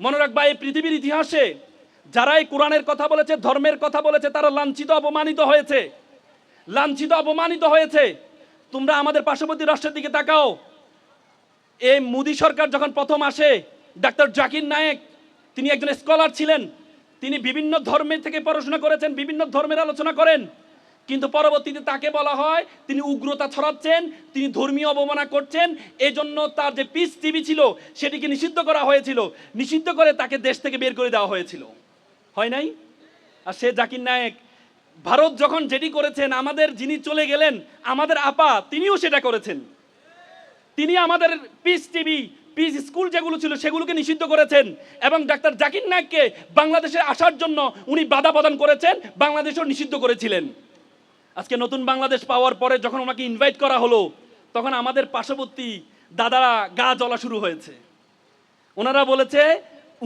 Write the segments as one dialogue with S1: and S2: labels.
S1: মনে রাখবা, এই পৃথিবীর ইতিহাসে যারাই কোরআনের কথা বলেছে, ধর্মের কথা বলেছে, তারা লাঞ্ছিত, অপমানিত হয়েছে। লাঞ্ছিত, অপমানিত হয়েছে। তোমরা আমাদের পার্শ্ববর্তী রাষ্ট্রের দিকে তাকাও। এই মোদী সরকার যখন প্রথম আসে, ডাক্তার জাকির নায়েক, তিনি একজন স্কলার ছিলেন। তিনি বিভিন্ন ধর্মের থেকে পড়াশোনা করেছেন, বিভিন্ন ধর্মের আলোচনা করেন। কিন্তু পরবর্তীতে তাকে বলা হয়, তিনি উগ্রতা ছড়াচ্ছেন, তিনি ধর্মীয় অবমাননা করছেন, এজন্য তার যে পিস টিভি ছিল, সেটিকে নিষিদ্ধ করা হয়েছিল। নিষিদ্ধ করে তাকে দেশ থেকে বের করে দেওয়া হয়েছিল। হয় নাই? আর সে জাকির নায়েক, ভারত যখন যেটি করেছেন, আমাদের যিনি চলে গেলেন, আমাদের আপা, তিনিও সেটা করেছেন। তিনি আমাদের পিস টিভি পিস স্কুল যেগুলো ছিল, সেগুলোকে নিষিদ্ধ করেছেন এবং ডাক্তার জাকির নায়ককে বাংলাদেশে আসার জন্য উনি বাধা প্রদান করেছেন, বাংলাদেশও নিষিদ্ধ করেছিলেন। আজকে নতুন বাংলাদেশ পাওয়ার পরে যখন ওনাকে ইনভাইট করা হলো, তখন আমাদের পার্শ্ববর্তী দাদারা গা জ্বলা শুরু হয়েছে। ওনারা বলেছে,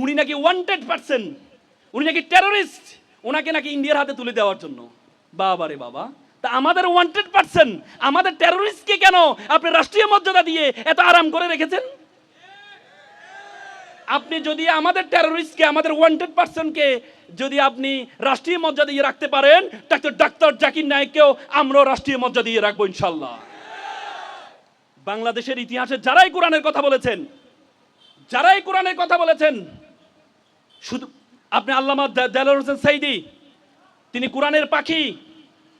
S1: উনি নাকি ওয়ান্টেড পারসন উনি নাকি টেররিস্ট ওনাকে নাকি ইন্ডিয়ার হাতে তুলে দেওয়ার জন্য। বাবা রে বাবা, তা আমাদের ওয়ান্টেড পারসন আমাদের টেররিস্টকে কেন আপনি রাষ্ট্রীয় মর্যাদা দিয়ে এত আরাম করে রেখেছেন? আপনি যদি আমাদের টেররিস্টকে আমাদের ওয়ান্টেড পারসনকে যদি আপনি রাষ্ট্রীয় মর্যাদা দিয়ে রাখতে পারেন ডাক্তার ডাক্তার জাকির নায়ককেও আমরাও রাষ্ট্রীয় মর্যাদা দিয়ে রাখব ইনশাল্লাহ বাংলাদেশের ইতিহাসে যারাই কোরআনের কথা বলেছেন, যারাই কোরআনের কথা বলেছেন, শুধু আপনি আল্লামা দেলার হোসেন সাইদি, তিনি কোরআনের পাখি,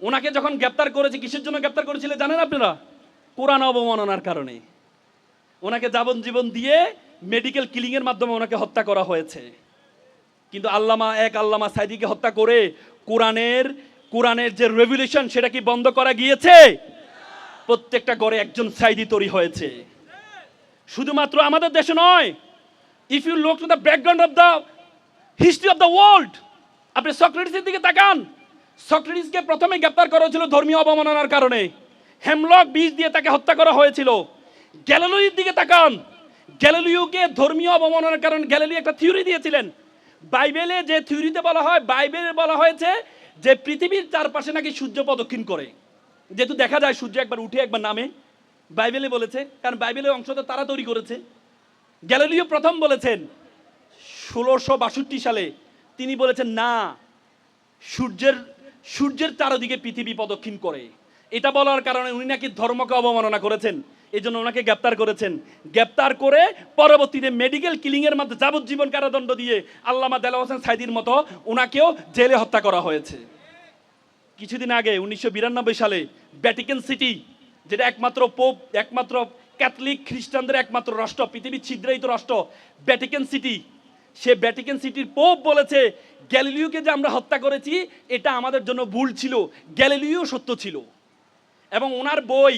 S1: ওনাকে যখন গ্রেপ্তার করেছে, কিসের জন্য গ্রেপ্তার করেছিলেন জানেন আপনারা? কোরআন অবমাননার কারণে। ওনাকে যাবজ্জীবন দিয়ে মেডিকেল কিলিংয়ের মাধ্যমে ওনাকে হত্যা করা হয়েছে। কিন্তু আল্লামা এক, আল্লামা সাইদিকে হত্যা করে কোরআনের কোরআনের যে রেভুলেশন সেটা কি বন্ধ করা গিয়েছে? প্রত্যেকটা ঘরে একজন সাইদি তৈরি হয়েছে। শুধুমাত্র আমাদের দেশে নয় if you look to the background of the history of the world আপনি সক্রেটিসের দিকে তাকান। সক্রেটিসকে প্রথমে গ্রেপ্তার করা হয়েছিল ধর্মীয় অবমাননার কারণে। হেমলক বীজ দিয়ে তাকে হত্যা করা হয়েছিল। গ্যালিলিওর দিকে তাকান। গ্যালিলিওকে ধর্মীয় অবমাননার কারণে গ্যালিলিও একটা থিওরি দিয়েছিলেন। বাইবেলে যে থিওরিতে বলা হয়, বাইবেলে বলা হয়েছে যে পৃথিবীর চারপাশে নাকি সূর্য প্রদক্ষিণ করে। যেহেতু দেখা যায় সূর্য একবার উঠে, একবার নামে। বাইবেলে বলেছে, কারণ বাইবেলের অংশ তো তারা তৈরি করেছে। গ্যালিলিও প্রথম বলেছেন, ষোলোশো বাষট্টি সালে তিনি বলেছেন, না, সূর্যের সূর্যের চারদিকে পৃথিবী প্রদক্ষিণ করে। এটা বলার কারণে উনি নাকি ধর্মকে অবমাননা করেছেন। এই জন্য ওনাকে গ্রেপ্তার করেছেন। গ্রেপ্তার করে পরবর্তীতে মেডিকেল কিলিংয়ের মধ্যে যাবজ্জীবন কারাদণ্ড দিয়ে আল্লামা দেলা হোসেন সাইদির মতো ওনাকেও জেলে হত্যা করা হয়েছে। কিছুদিন আগে উনিশশো বিরানব্বই সালে ভ্যাটিকান সিটি যেটা একমাত্র পোপ একমাত্র ক্যাথলিক খ্রিস্টানদের একমাত্র রাষ্ট্র, পৃথিবীর ছিদ্রায়িত রাষ্ট্র ভ্যাটিকান সিটি সে ভ্যাটিকান সিটির পোপ বলেছে, গ্যালিলিওকে যে আমরা হত্যা করেছি, এটা আমাদের জন্য ভুল ছিল। গ্যালিলিও সত্য ছিল। এবং ওনার বই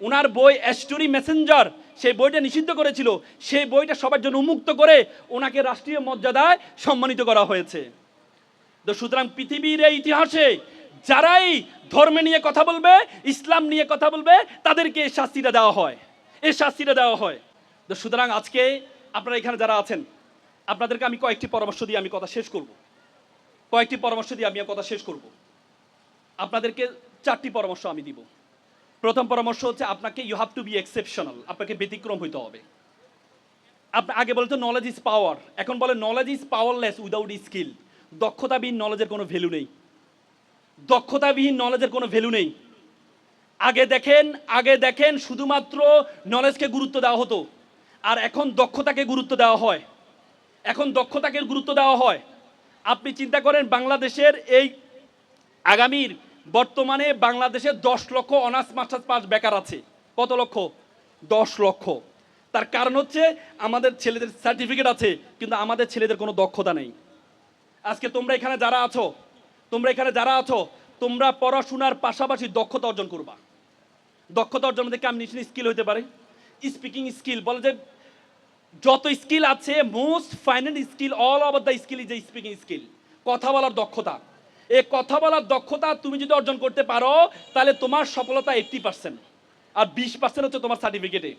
S1: ওনার বই অ্যাস্টোরি মেসেঞ্জার সেই বইটা নিষিদ্ধ করেছিল। সেই বইটা সবার জন্য উন্মুক্ত করে ওনাকে রাষ্ট্রীয় মর্যাদায় সম্মানিত করা হয়েছে। তো সুতরাং পৃথিবীর এই ইতিহাসে যারাই ধর্ম নিয়ে কথা বলবে, ইসলাম নিয়ে কথা বলবে, তাদেরকে এই শাস্তিটা দেওয়া হয়। এই শাস্তিটা দেওয়া হয়। তো সুতরাং আজকে আপনারা এখানে যারা আছেন, আপনাদেরকে আমি কয়েকটি পরামর্শ দিয়ে আমি কথা শেষ করব। কয়েকটি পরামর্শ দিয়ে আমি কথা শেষ করব। আপনাদেরকে চারটি পরামর্শ আমি দিব। প্রথম পরামর্শ হচ্ছে আপনাকে you have to be exceptional আপনাকে ব্যতিক্রম হইতে হবে। আপনি আগে বলতো নলেজ ইজ পাওয়ার এখন বলে knowledge is powerless without skill দক্ষতাবিহীন নলেজের কোনো ভ্যালু নেই। দক্ষতাবিহীন নলেজের কোনো ভ্যালু নেই। আগে দেখেন আগে দেখেন শুধুমাত্র নলেজকে গুরুত্ব দেওয়া হতো। আর এখন দক্ষতাকে গুরুত্ব দেওয়া হয়। এখন দক্ষতাকে গুরুত্ব দেওয়া হয়। আপনি চিন্তা করেন বাংলাদেশের এই আগামীর বর্তমানে বাংলাদেশে দশ লক্ষ অনার্স মাস্টার্স পাস বেকার আছে। কত লক্ষ? দশ লক্ষ। তার কারণ হচ্ছে আমাদের ছেলেদের সার্টিফিকেট আছে, কিন্তু আমাদের ছেলেদের কোনো দক্ষতা নেই। আজকে তোমরা এখানে যারা আছো, তোমরা এখানে যারা আছো, তোমরা পড়াশোনার পাশাপাশি দক্ষতা অর্জন করবা। দক্ষতা অর্জন মধ্যে কমিউনিকেশন স্কিল হতে পারে? স্পিকিং স্কিল বলে যে যত স্কিল আছে most final skill all over the skill is a speaking skill কথা বলার দক্ষতা। এই কথা বলার দক্ষতা তুমি যদি অর্জন করতে পারো, তাহলে তোমার সফলতা এইট্টি পার্সেন্ট আর বিশ পার্সেন্ট হচ্ছে তোমার সার্টিফিকেটে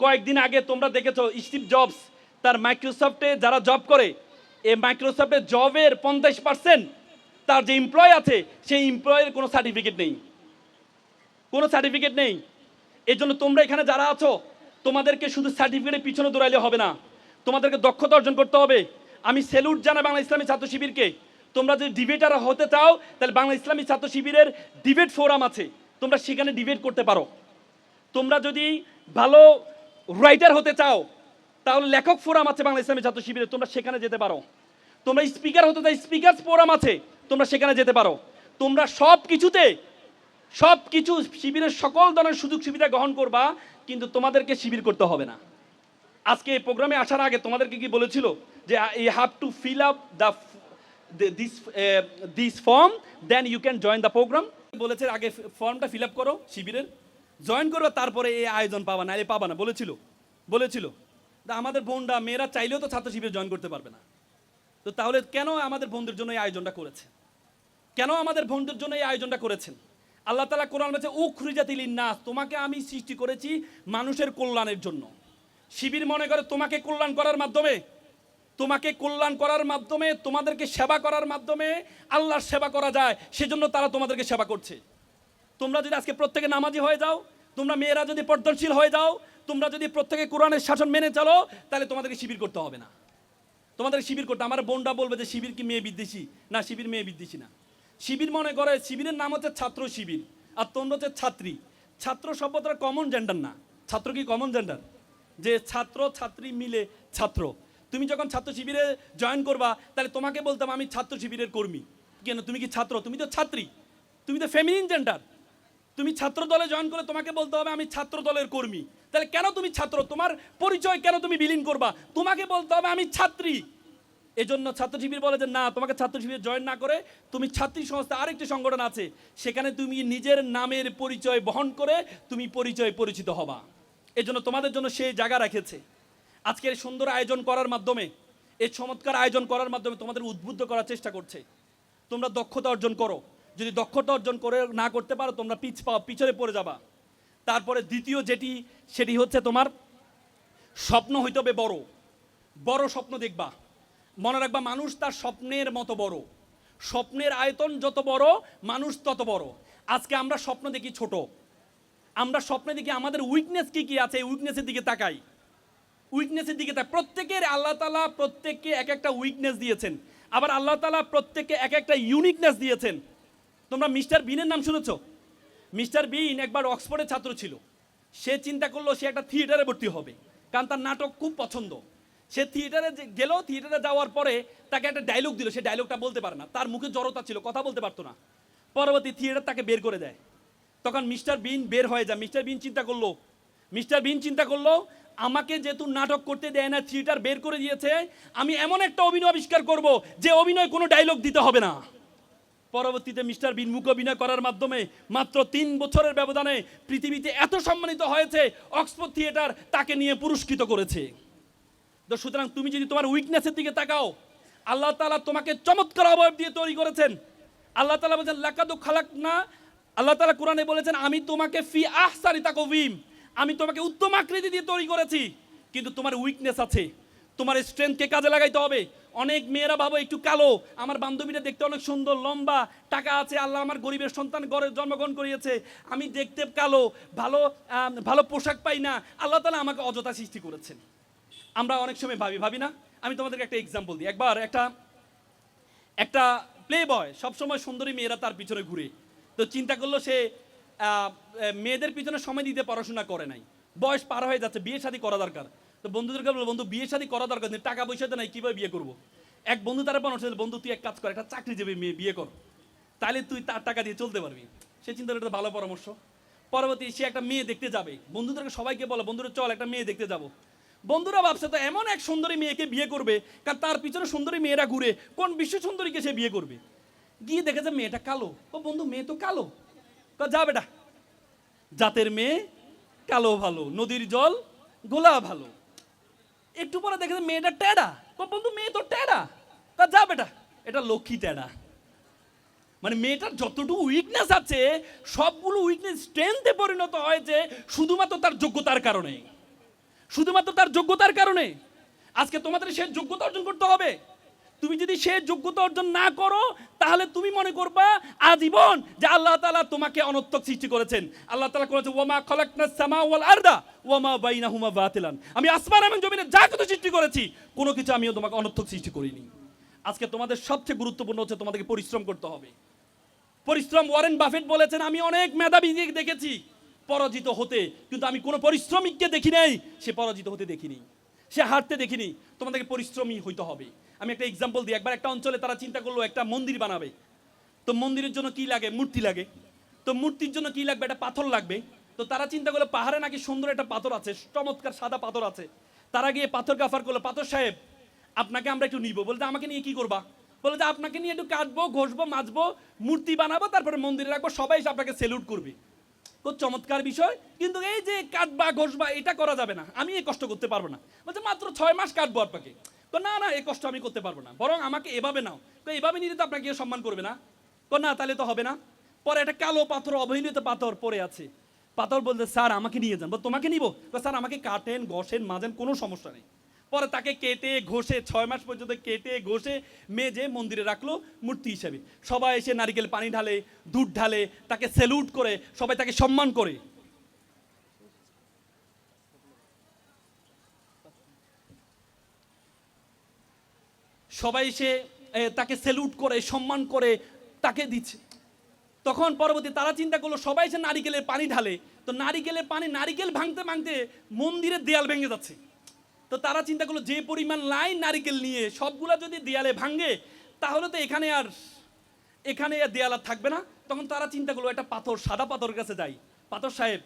S1: কয়েকদিন আগে তোমরা দেখেছ স্টিভ জবস, তার মাইক্রোসফটে যারা জব করে এই মাইক্রোসফটে জবের পঞ্চাশ পার্সেন্ট তার যে এমপ্লয় আছে, সেই এমপ্লয়ের কোনো সার্টিফিকেট নেই। কোনো সার্টিফিকেট নেই। এই জন্য তোমরা এখানে যারা আছো, তোমাদেরকে শুধু সার্টিফিকেটের পিছনে দৌড়াইলে হবে না। তোমাদেরকে দক্ষতা অর্জন করতে হবে। আমি সেলুট জানাই বাংলা ইসলামী ছাত্র শিবিরকে। তোমরা যদি ডিবেটার হতে চাও, তাহলে বাংলা ইসলামী ছাত্র শিবিরের ডিবেট ফোরাম আছে। তোমরা সেখানে ডিবেট করতে পারো। তোমরা যদি ভালো রাইটার হতে চাও, তাহলে লেখক ফোরাম আছে বাংলা ইসলামী ছাত্র শিবিরে, তোমরা সেখানে যেতে পারো। তোমরা স্পিকার হতে চাও স্পিকার ফোরাম আছে, তোমরা সেখানে যেতে পারো। তোমরা সব কিছুতে সব কিছু শিবিরের সকল ধরনের সুযোগ সুবিধা গ্রহণ করবা, কিন্তু তোমাদেরকে শিবির করতে হবে না। আজকে এই প্রোগ্রামে আসার আগে তোমাদেরকে কি বলেছিল যে you have to fill up the this this form then you can join the programme বলেছে, আগে ফর্মটা ফিল আপ করো শিবিরের। জয়েন করো, তারপরে এই আয়োজন পাবা না এ পাবা না। বলেছিল বলেছিল। আমাদের বোনরা, মেয়েরা চাইলেও তো ছাত্র শিবিরে জয়েন করতে পারবে না। তো তাহলে কেন আমাদের বন্ধুদের জন্য এই আয়োজনটা করেছে? কেন আমাদের বন্ধুর জন্য এই আয়োজনটা করেছেন? আল্লাহ তালা কোরআন বলছে উখরিজাতিল নাস তোমাকে আমি সৃষ্টি করেছি মানুষের কল্যাণের জন্য। শিবির মনে করে, তোমাকে কল্যাণ করার মাধ্যমে তোমাকে কল্যাণ করার মাধ্যমে, তোমাদেরকে সেবা করার মাধ্যমে আল্লাহর সেবা করা যায়, সেজন্য তারা তোমাদেরকে সেবা করছে। তোমরা যদি আজকে প্রত্যেকে নামাজি হয়ে যাও, তোমরা মেয়েরা যদি পর্দনশীল হয়ে যাও, তোমরা যদি প্রত্যেকে কোরআনের শাসন মেনে চলো, তাহলে তোমাদেরকে শিবির করতে হবে না। তোমাদের শিবির করতে, আমার বোনটা বলবে যে শিবির কি মেয়ে বিদ্বেষী? না, শিবির মেয়ে বিদ্বেষী না। শিবির মনে করে, শিবিরের নাম হচ্ছে ছাত্র শিবির, আর তোমরা হচ্ছে ছাত্রী। ছাত্র শব্দটা কমন জেন্ডার না। ছাত্র কি কমন জেন্ডার যে ছাত্র, ছাত্রী মিলে ছাত্র। তুমি যখন ছাত্র শিবিরে জয়েন করবা, তাহলে তোমাকে বলতাম আমি ছাত্র শিবিরের কর্মী। কেন? তুমি কি ছাত্র? তুমি তো ছাত্রী। তুমি তো ফেমিনিন জেন্ডার তুমি ছাত্র দলে জয়েন করে তোমাকে বলতে হবে আমি ছাত্র দলের কর্মী। তাহলে কেন তুমি ছাত্র? তোমার পরিচয় কেন তুমি বিলীন করবা? তোমাকে বলতে হবে আমি ছাত্রী। এজন্য ছাত্র শিবির বলে যে, না, তোমাকে ছাত্র শিবির জয়েন না করে তুমি ছাত্রী সংস্থা আরেকটি সংগঠন আছে। সেখানে তুমি নিজের নামের পরিচয় বহন করে তুমি পরিচয় পরিচিত হবা। এজন্য তোমাদের জন্য সেই জায়গা রেখেছে। আজকের সুন্দর আয়োজন করার মাধ্যমে, এই চমৎকার আয়োজন করার মাধ্যমে তোমাদের উদ্বুদ্ধ করার চেষ্টা করছে। তোমরা দক্ষতা অর্জন করো। যদি দক্ষতা অর্জন করে না করতে পারো, তোমরা পিছ পাও পিছনে পড়ে যাবা। তারপরে দ্বিতীয় যেটি, সেটি হচ্ছে তোমার স্বপ্ন হইতে হবে বড়। বড় স্বপ্ন দেখবা। মনে রাখবা, মানুষ তার স্বপ্নের মতো বড়। স্বপ্নের আয়তন যত বড়, মানুষ তত বড়। আজকে আমরা স্বপ্ন দেখি ছোট। আমরা স্বপ্নে দেখি আমাদের উইকনেস কি কি আছে, এই উইকনেসের দিকে তাকাই। উইকনেসের দিকে তাকাই প্রত্যেকের আল্লাহ তালা প্রত্যেককে এক একটা উইকনেস দিয়েছেন। আবার আল্লাহ তালা প্রত্যেককে এক একটা ইউনিকনেস দিয়েছেন। তোমরা মিস্টার বিনের নাম শুনেছ? মিস্টার বিন একবার অক্সফোর্ডের ছাত্র ছিল। সে চিন্তা করল সে একটা থিয়েটারে ভর্তি হবে। কারণ তার নাটক খুব পছন্দ। সে থিয়েটারে গেল, থিয়েটারে যাওয়ার পরে তাকে একটা ডায়লগ দিল। সে ডায়লগটা বলতে পারে না। তার মুখে জড়তা ছিল, কথা বলতে পারতো না। পরবর্তী থিয়েটার তাকে বের করে দেয়। তখন মিস্টার বিন বের হয়ে যায়। মিস্টার বিন চিন্তা করল। মিস্টার বিন চিন্তা করল আমাকে যেহেতু নাটক করতে দেয় না, থিয়েটার বের করে দিয়েছে, আমি এমন একটা অভিনয় আবিষ্কার করব যে অভিনয় কোনো ডায়লগ দিতে হবে না। পরবর্তীতে মিস্টার বিন মুখ অভিনয় করার মাধ্যমে মাত্র তিন বছরের ব্যবধানে পৃথিবীতে এত সম্মানিত হয়েছে অক্সফোর্ড থিয়েটার তাকে নিয়ে পুরস্কৃত করেছে। তো সুতরাং তুমি যদি তোমার উইকনেসের দিকে তাকাও, আল্লাহ তালা তোমাকে চমৎকার অবয়ব দিয়ে তৈরি করেছেন। আল্লাহ তালা বলেছেন, লাকাদু খালাক না আল্লাহ তালা কোরআনে বলেছেন, আমি তোমাকে ফি আহসানি তাকওয়িম। আমি তোমাকে উত্তম আকৃতি দিয়ে তৈরি করেছি। কিন্তু তোমার উইকনেস আছে। তোমার স্ট্রেংথকে কাজে লাগাইতে হবে। অনেক মেয়েরা ভাবো, একটু কালো। আমার বান্ধবীরা দেখতে অনেক সুন্দর, লম্বা, টাকা আছে, আল্লাহ আমার গরিবের সন্তান ঘরে জন্মগ্রহণ করিয়েছে। আমি দেখতে কালো, ভালো ভালো পোশাক পাই না। আল্লাহ তালা আমাকে অযথা সৃষ্টি করেছেন। আমরা অনেক সময় ভাবি ভাবি না? আমি তোমাদেরকে একটা এক্সাম্পল দিই। একবার একটা একটা প্লে বয় সবসময় সুন্দরী মেয়েরা তার পিছনে ঘুরে। তো চিন্তা করল সে মেয়েদের পিছনে সময় দিতে পড়াশোনা করে নাই। বয়স পার হয়ে যাচ্ছে বিয়ে শাদী করা দরকার। তো বন্ধুদেরকে বলল বন্ধু বিয়ে শাদী করা দরকার টাকা পয়সা তো নাই, কীভাবে বিয়ে করব? এক বন্ধু তারা পরামর্শ বন্ধু, তুই এক কাজ কর, একটা চাকরি যাবে মেয়ে বিয়ে কর। তাহলে তুই তার টাকা দিয়ে চলতে পারবি। সে চিন্তা এটা ভালো পরামর্শ। পরবর্তী সে একটা মেয়ে দেখতে যাবে। বন্ধুদেরকে সবাইকে বলে, বন্ধুরা, চল একটা মেয়ে দেখতে যাব। বন্ধুরা ভাবছে, তো এমন এক সুন্দরী মেয়েকে বিয়ে করবে, কারণ তার পিছনে সুন্দরী মেয়েরা ঘুরে, কোন বিশ্ব সুন্দরীকে সে বিয়ে করবে? গিয়ে দেখেছে, মেয়েটা কালো। ও বন্ধু, মেয়ে তো কালো। যা বেটা। জাতের মেয়ে কালো ভালো, নদীর জল গোলা ভালো। একটু পরে দেখেছে মেয়েটা টেডা। ও বন্ধু, মেয়ে তো টেডা। তা যা বেটা, এটা লক্ষ্মী টেডা। মানে মেয়েটার যতটুকু উইকনেস আছে, সবগুলো উইকনেস স্ট্রেংথে পরিণত হয়েছে শুধুমাত্র তার যোগ্যতার কারণে। শুধুমাত্র তার যোগ্যতার কারণে। আজকে তোমাদের সে যোগ্যতা অর্জন করতে হবে। তুমি যদি সে যোগ্যতা অর্জন না করো, তাহলে তুমি মনে করবা আজীবন যে আল্লাহ তালা তোমাকে অনর্থক সৃষ্টি করেছেন। আল্লাহ তালা করেছে, ওয়ামা খলাকনা সামা ওয়াল আরদা, ওয়ামা বাইনাহুমা বাতিলান। আমি আসমান এবং জমিনে যা কিছু সৃষ্টি করেছি, কোনো কিছু আমিও তোমাকে অনর্থক সৃষ্টি করিনি। আজকে তোমাদের সবচেয়ে গুরুত্বপূর্ণ হচ্ছে তোমাদেরকে পরিশ্রম করতে হবে। পরিশ্রম ওয়ারেন বাফেট বলেছেন, আমি অনেক মেধাবী দেখেছি পরাজিত হতে, কিন্তু আমি কোনো পরিশ্রমিককে দেখি নাই, সে পরাজিত হতে দেখিনি। সে হারতে দেখিনি, তোমাদেরকে পরিশ্রমী হইতে হবে। আমি একটা এক্সাম্পল দিই, একবার একটা অঞ্চলে তারা চিন্তা করল, একটা মন্দির বানাবে। তো মন্দিরের জন্য কি লাগে? মূর্তি লাগে। তো মূর্তির জন্য কি লাগবে? একটা পাথর লাগবে। তো তারা চিন্তা করল, পাহাড়ে নাকি সুন্দর একটা পাথর আছে, চমৎকার সাদা পাথর আছে। তারা গিয়ে পাথর গাফার করল, পাথর সাহেব, আপনাকে আমরা একটু নিব। বলতে আমাকে নিয়ে কি করবা? বলে যে আপনাকে নিয়ে একটু কাটবো, ঘষবো, মাজবো, মূর্তি বানাবো, তারপরে মন্দিরে রাখব, সবাই আপনাকে সেলুট করবে। খুব চমৎকার বিষয়। কিন্তু এই যে কাটবা, ঘষবা, এটা করা যাবে না। আমি এই কষ্ট করতে পারব না। বলছে, মাত্র ছয় মাস কাটবো আপনাকে। তো না না, এই কষ্ট আমি করতে পারব না। বরং আমাকে এভাবে নাও। তো এভাবে নিলে তো আপনাকে সম্মান করবে না। তো না, তাহলে তো হবে না। পরে একটা কালো পাথর, অবহেলিত পাথর পড়ে আছে। পাথর বলতে স্যার, আমাকে নিয়ে যান। তোমাকে নিব? স্যার, আমাকে কাটেন, ঘষেন, মাজেন, কোনো সমস্যা নেই। পরে তাকে কেটে ঘষে, ছয় মাস পর্যন্ত কেটে ঘষে মেজে মন্দিরে রাখল মূর্তি হিসেবে। সবাই এসে নারিকেল পানি ঢালে, দুধ ঢালে, তাকে স্যালুট করে, সবাই তাকে সম্মান করে। সবাই এসে তাকে স্যালুট করে, সম্মান করে, তাকে দিচ্ছে। তখন পরবর্তী তারা চিন্তা করল, সবাই এসে নারিকেলের পানি ঢালে। তো নারিকেলের পানি নারিকেল ভাঙতে ভাঙতে মন্দিরের দেয়াল ভেঙে যাচ্ছে। তো তারা চিন্তা করল যে পরিমাণ লাইন নারিকেল নিয়ে সবগুলা যদি দেয়ালে ভাঙে তাহলে তো এখানে আর এখানে আর দেয়াল আর থাকবে না। তখন তারা চিন্তা করল একটা পাথর সাদা পাথরের কাছে যাই। পাথর সাহেব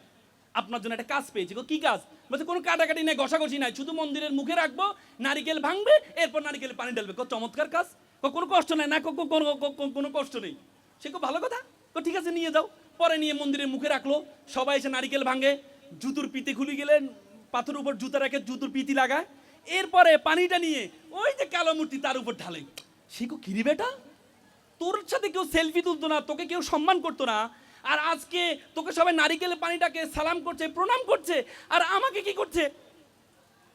S1: আপনার জন্য একটা কাজ পেয়েছি। গো, কি কাজ? বলছে কোনো কাটাকাটি নেই ঘষাঘষি নাই শুধু মন্দিরের মুখে রাখব নারিকেল ভাঙবে এরপর নারিকেল পানি ঢালবে। কো চমৎকার কাজ। কোনো কষ্ট নেই না কোনো কষ্ট নেই। সে খুব ভালো কথা। তো ঠিক আছে নিয়ে যাও। পরে নিয়ে মন্দিরের মুখে রাখল। সবাই এসে নারিকেল ভাঙে। জুতুর পিতে খুলে গেলেন। পাথরের উপর জুতা রেখে জুতুর পিতি লাগায়। এরপরে পানিটা নিয়ে ওই যে কালো মূর্তি তার উপর ঢালে। সে কো কিরি বেটা? তোর সাথে কেউ সেলফি তুলতো না, তোকে কেউ সম্মান করতো না। আর আজকে তোকে সবাই নারিকেলের পানিটাকে সালাম করছে, প্রণাম করছে, আর আমাকে কি করছে?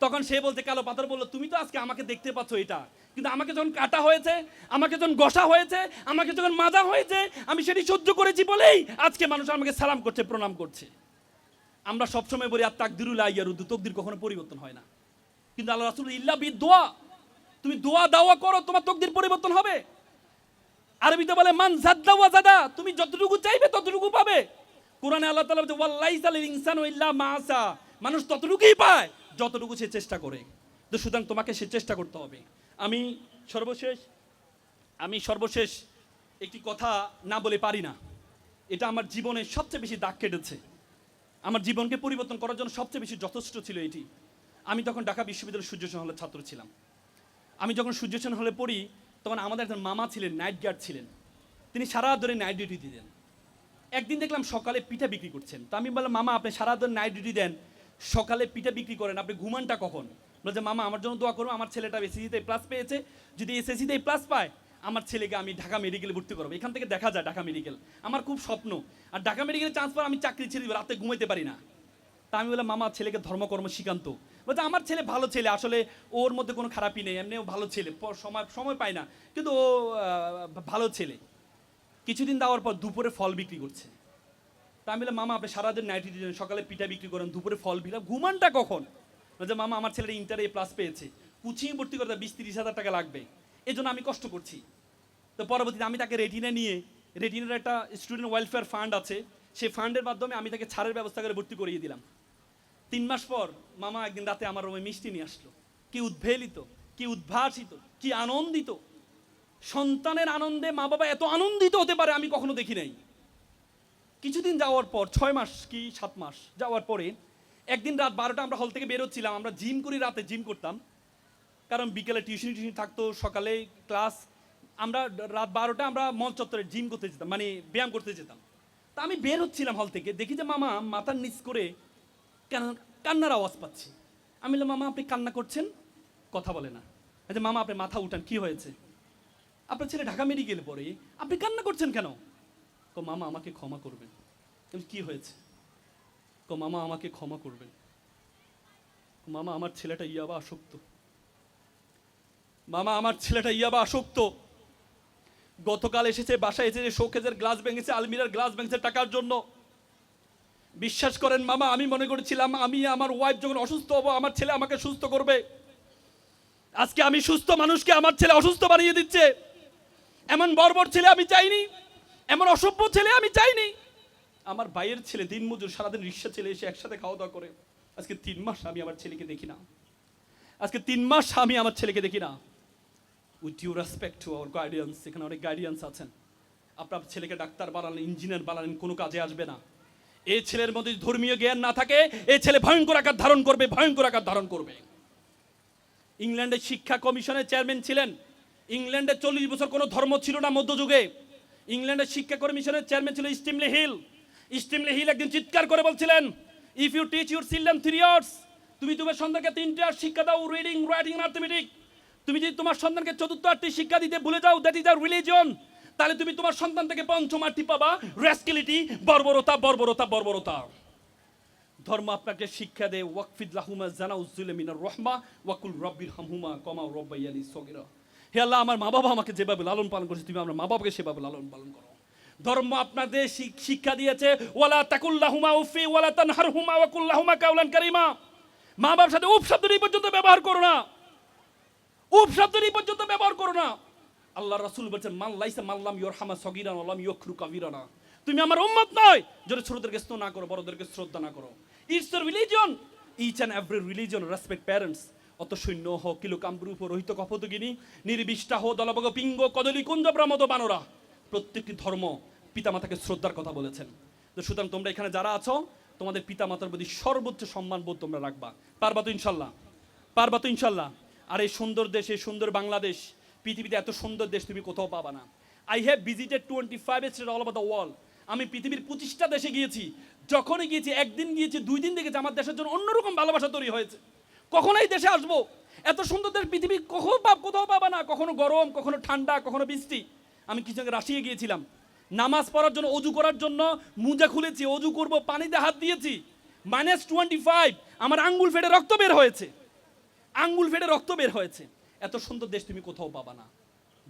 S1: তখন সে বলতে কালো পাথর বলল, তুমি তো আজকে আমাকে দেখতে পাচ্ছ এটা। কিন্তু আমাকে যখন কাটা হয়েছে, আমাকে যখন গসা হয়েছে, আমাকে যখন মাজা হয়েছে, আমি সেটি সহ্য করেছি বলেই আজকে মানুষ আমাকে সালাম করছে, প্রণাম করছে। আমরা সবসময় বলি, আর তাকদিরুল আইয়ারুদ্দু তকদির কখনো পরিবর্তন হয় না। কিন্তু আল্লাহ রাসুল ইল্লা বি দোয়া তুমি দোয়া দাওয়া করো, তোমার তকদির পরিবর্তন হবে। আরবিতে বলে, মান জাদ্দা ওয়া জাদা। তুমি যতটুকু চাইবে, ততটুকু পাবে। কোরআনে আল্লাহ তাআলা বলছে ওয়াল্লাইসা লিল ইনসানু ইল্লা মা আসা। মানুষ ততটুকুই পায়, যতটুকু সে চেষ্টা করে। তো সুতরাং তোমাকে সে চেষ্টা করতে হবে। আমি সর্বশেষ আমি সর্বশেষ একটি কথা না বলে পারি না। এটা আমার জীবনে সবচেয়ে বেশি দাগ কেটেছে। আমার জীবনকে পরিবর্তন করার জন্য সবচেয়ে বেশি যথেষ্ট ছিল এটি। আমি তখন ঢাকা বিশ্ববিদ্যালয়ের সূর্যসেন হলের ছাত্র ছিলাম। আমি যখন সূর্যসেন হলে পড়ি, তখন আমাদের একজন মামা ছিলেন নাইট গার্ড ছিলেন। তিনি সারা ধরে নাইট ডিউটি দিতেন। একদিন দেখলাম সকালে পিঠা বিক্রি করছেন। তো আমি বললাম, মামা, আপনি সারা ধরে নাইট ডিউটি দেন। সকালে পিঠা বিক্রি করেন, আপনি ঘুমানটা কখন? বলছে, মামা, আমার জন্য দোয়া করুন, আমার ছেলেটা এসএসসিতে প্লাস পেয়েছে। যদি এসএসসিতে প্লাস পায় আমার ছেলেকে আমি ঢাকা মেডিকেলে ভর্তি করব। এখান থেকে দেখা যায় ঢাকা মেডিকেল। আমার খুব স্বপ্ন। আর ঢাকা মেডিকেলে চান্স পাওয়ার আমি চাকরি ছেড়ে দিব, রাতে ঘুমাইতে পারি না। তা আমি বললাম, মামা, ছেলেকে ধর্মকর্ম শিকান্ত বলছে, আমার ছেলে ভালো ছেলে, আসলে ওর মধ্যে কোনো খারাপই নেই, এমনিও ভালো ছেলে সময় সময় পায় না। কিন্তু ও ভালো ছেলে। কিছুদিন দেওয়ার পর দুপুরে ফল বিক্রি করছে। তা আমি বললাম, মামা, আপনি সারাদিন নাইটি দিন সকালে পিঠা বিক্রি করেন, দুপুরে ফল বিক্রি ঘুমানটা কখন? বলছে, মামা, আমার ছেলেটা ইন্টারে প্লাস পেয়েছে। কুচিং ভর্তি করতে বিশ তিরিশ হাজার টাকা লাগবে। এই জন্য আমি কষ্ট করছি। তো পরবর্তীতে আমি তাকে রেটিনে নিয়ে, রেটিনের একটা স্টুডেন্ট ওয়েলফেয়ার ফান্ড আছে সেই ফান্ডের মাধ্যমে আমি তাকে ছাড়ের ব্যবস্থা করে ভর্তি করিয়ে দিলাম। তিন মাস পর মামা একদিন রাতে আমার রুমে মিষ্টি নিয়ে আসলো। কি উদ্ভেলিত কি উদ্ভাসিত, কি আনন্দিত। সন্তানের আনন্দে মা বাবা এত আনন্দিত হতে পারে আমি কখনো দেখি নাই। কিছুদিন যাওয়ার পর, ছয় মাস কি সাত মাস যাওয়ার পরে, একদিন রাত বারোটা আমরা হল থেকে বেরোচ্ছিলাম আমরা জিম করি, রাতে জিম করতাম। কারণ বিকেলে টিউশন টিউশন থাকতো, সকালে ক্লাস। আমরা রাত বারোটা আমরা মঞ্চ চত্বরে জিম করতে যেতাম মানে ব্যায়াম করতে যেতাম। তা আমি বের হচ্ছিলাম হল থেকে, দেখি যে মামা মাথার নিচ করে কেন কান্নার আওয়াজ পাচ্ছি। আমি বললাম, মামা, আপনি কান্না করছেন? কথা বলে না। আচ্ছা মামা আপনি মাথা উঠান, কি হয়েছে? আপনার ছেলে ঢাকা মেডিকেলে পড়ে, আপনি কান্না করছেন কেন? কো, মামা, আমাকে ক্ষমা করবেন। কি হয়েছে? কো, মামা, আমাকে ক্ষমা করবেন। মামা, আমার ছেলেটা ইয়াবা আসক্ত। মামা, আমার ছেলেটা ইয়াবা আসক্ত। গতকাল এসেছে বাসায় এসেছে শোকেজের গ্লাস ভেঙেছে, আলমিরার গ্লাস ভেঙেছে টাকার জন্য। বিশ্বাস করেন মামা, আমি মনে করেছিলাম আমি আমার ওয়াইফ যখন অসুস্থ হব, আমার ছেলে আমাকে সুস্থ করবে। আজকে আমি সুস্থ মানুষকে আমার ছেলে অসুস্থ বানিয়ে দিচ্ছে। এমন বর্বর ছেলে আমি চাইনি, এমন অসভ্য ছেলে আমি চাইনি। আমার ভাইয়ের ছেলে দিনমজুর সারাদিন রিক্সা ছেলে এসে একসাথে খাওয়া দাওয়া করে। আজকে তিন মাস আমি আমার ছেলেকে দেখি না। আজকে তিন মাস আমি আমার ছেলেকে দেখি না। With you respect to our guardians এখানে অনেক গার্ডিয়ান্স আছেন। আপনার ছেলেকে ডাক্তার বানালেন ইঞ্জিনিয়ার বানালেন, কোনো কাজে আসবে না। এই ছেলের মধ্যে ধর্মীয় জ্ঞান না থাকে, এই ছেলে ভয়ঙ্কর আকার ধারণ করবে, ভয়ঙ্কর আকার ধারণ করবে। ইংল্যান্ডের শিক্ষা কমিশনের চেয়ারম্যান ছিলেন। ইংল্যান্ডে চল্লিশ বছর কোনো ধর্ম ছিল না মধ্যযুগে। ইংল্যান্ডের শিক্ষা কমিশনের চেয়ারম্যান ছিল স্টিমলে হিল স্টিমলে হিল একদিন চিৎকার করে বলছিলেন if you teach your children three years তুমি তোমার সন্তানকে তিনটে আর শিক্ষা দাও রিডিং রাইটিং ম্যাথমেটিক তুমি যদি তোমার সন্তানকে চতুর্থ আটটি শিক্ষা দিতে ভুলে যাও দ্যাট ইজ আর রিলিজন তাহলে তুমি তোমার সন্তান থেকে পঞ্চম আটটি পাবা রেস্কিলিটি বর্বরতা বর্বরতা বর্বরতা। ধর্ম আপনাকে শিক্ষা দেয়, ওয়াকফিদ লাহুমা রহমা, ওয়াকুল রব্বির হামহুমা কমা রব্বাইয়ালি সগিরা। হে আল্লাহ, আমার মা বাবা আমাকে যেভাবে লালন পালন করেছে, তুমি আমার মা বাবাকে সেভাবে লালন পালন করো। ধর্ম আপনাদের শিক্ষা দিয়েছে, ওয়ালা তাকুল্লাহুমা উফি, ওয়ালা তানহারহুমা ওয়াকুল্লাহুমা কাউলান কারিমা। মা বাবার সাথে উপ শব্দটি পর্যন্ত ব্যবহার করো না। উপ শব্দটি পর্যন্ত ব্যবহার করো না। আল্লাহ রাসূল বলছেন, মান লাইসা মাল্লাম ইয়রহামা সগীরান ওয়ালাম ইয়খরু কাবীরানা তুমি আমার উম্মত নয় যারা ছোটদেরকে স্নেহ না করো, বড়দেরকে শ্রদ্ধা না করো। It's the religion each and every religion respect parents অত সৈন্য হ কিলো কাম্বরূপ রহিত কপতগিনী, নির্বিষ্টা হো, দলবগ পিঙ্গ, কদলী কুঞ্জ প্রমদ বানরা। প্রত্যেকটি ধর্ম পিতামাতাকে শ্রদ্ধার কথা বলেছেন। তো সুতরাং তোমরা এখানে যারা আছো, তোমাদের পিতামাতার প্রতি সর্বোচ্চ সম্মান বোধ তোমরা রাখবা। পারবা তো ইনশাল্লাহ। পারবা তো ইনশাল্লাহ। আর এই সুন্দর দেশ, এই সুন্দর বাংলাদেশ, পৃথিবীতে এত সুন্দর দেশ তুমি কোথাও পাবা না। I have visited twenty five state all over the world আমি পৃথিবীর পঁচিশটা দেশে গিয়েছি। যখনই গিয়েছি, একদিন গিয়েছি, দুই দিন দেখেছি আমার দেশের জন্য অন্যরকম ভালোবাসা তৈরি হয়েছে। কখন এই দেশে আসব? এত সুন্দর দেশ, পৃথিবী কখনো পাব কোথাও পাবা না। কখনো গরম, কখনো ঠান্ডা, কখনো বৃষ্টি। আমি কিছু রাশিয়ে গিয়েছিলাম। নামাজ পড়ার জন্য, অজু করার জন্য মুজা খুলেছি, অজু করব, পানিতে হাত দিয়েছি। মাইনাস টোয়েন্টি ফাইভ আমার আঙ্গুল ফেটে রক্ত বের হয়েছে। আঙ্গুল ফেটে রক্ত বের হয়েছে। এত সুন্দর দেশ তুমি কোথাও পাবা না।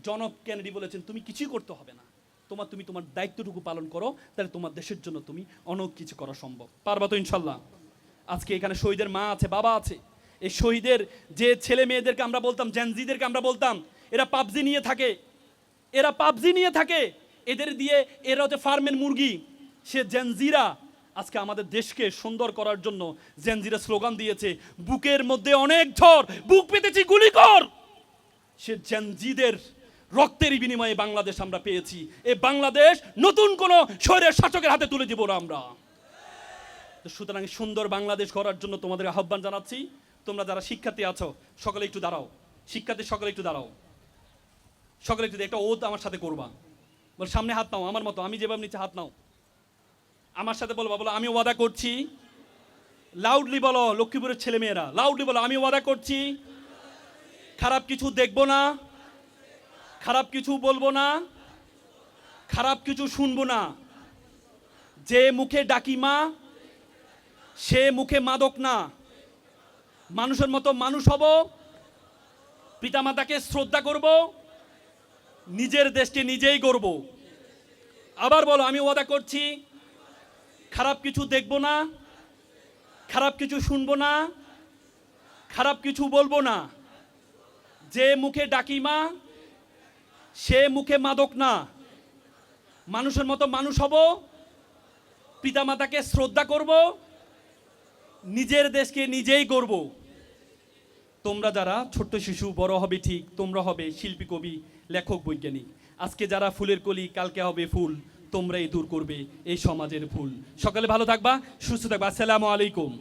S1: জন অফ কেনেডি বলেছেন, তুমি কিছুই করতে হবে না। তোমার, তুমি তোমার দায়িত্বটুকু পালন করো, তাহলে তোমার দেশের জন্য তুমি অনেক কিছু করা সম্ভব। পারবা তো ইনশাল্লাহ। আজকে এখানে শহীদের মা আছে, বাবা আছে। এই শহীদের যে ছেলে মেয়েদেরকে আমরা বলতাম জেনজিদেরকে আমরা বলতাম, এরা পাবজি নিয়ে থাকে। এরা পাবজি নিয়ে থাকে। এদের দিয়ে এরা হচ্ছে ফার্মের মুরগি। সে জেনজিরা আজকে আমাদের দেশকে সুন্দর করার জন্য জেনজিরা স্লোগান দিয়েছে, বুকের মধ্যে অনেক ঝড়, বুক পেতেছি গুলি কর সে জেনজিদের রক্তের বিনিময়ে বাংলাদেশ আমরা পেয়েছি। এ বাংলাদেশ নতুন কোন শহরের শাসকের হাতে তুলে দিব না আমরা। সুতরাং সুন্দর বাংলাদেশ করার জন্য তোমাদের আহ্বান জানাচ্ছি। তোমরা যারা শিক্ষার্থী আছো, সকলে একটু দাঁড়াও। শিক্ষার্থী, সকলে একটু দাঁড়াও। সকলে একটু একটা ওত আমার সাথে করবা। বল, সামনে হাত নাও, আমার মতো, আমি যেভাবে নিচে হাত নাও। আমার সাথে বলবা, বলো, আমি ওয়াদা করছি। লাউডলি বলো, লক্ষ্মীপুরের ছেলেমেয়েরা, লাউডলি বলো, আমি ওয়াদা করছি। খারাপ কিছু দেখব না, খারাপ কিছু বলব না, খারাপ কিছু শুনব না। যে মুখে ডাকি মা, সে মুখে মাদক না। মানুষের মতো মানুষ হব, পিতামাতাকে শ্রদ্ধা করব, নিজের দেশকে নিজেই গড়ব। আবার বলো, আমি ওয়াদা করছি। খারাপ কিছু দেখব না, খারাপ কিছু শুনব না, খারাপ কিছু বলব না। যে মুখে ডাকি মা, সে মুখে মাদক না। মানুষের মতো মানুষ হব, পিতামাতাকে শ্রদ্ধা করব, নিজের দেশকে নিজেই করব তোমরা যারা ছোট্ট শিশু, বড় হবে ঠিক, তোমরা হবে শিল্পী, কবি, লেখক, বৈজ্ঞানিক। আজকে যারা ফুলের কলি, কালকে হবে ফুল। তোমরাই দূর করবে এই সমাজের ভুল। সকালে ভালো থাকবা সুস্থ থাকবা। আসসালামু আলাইকুম।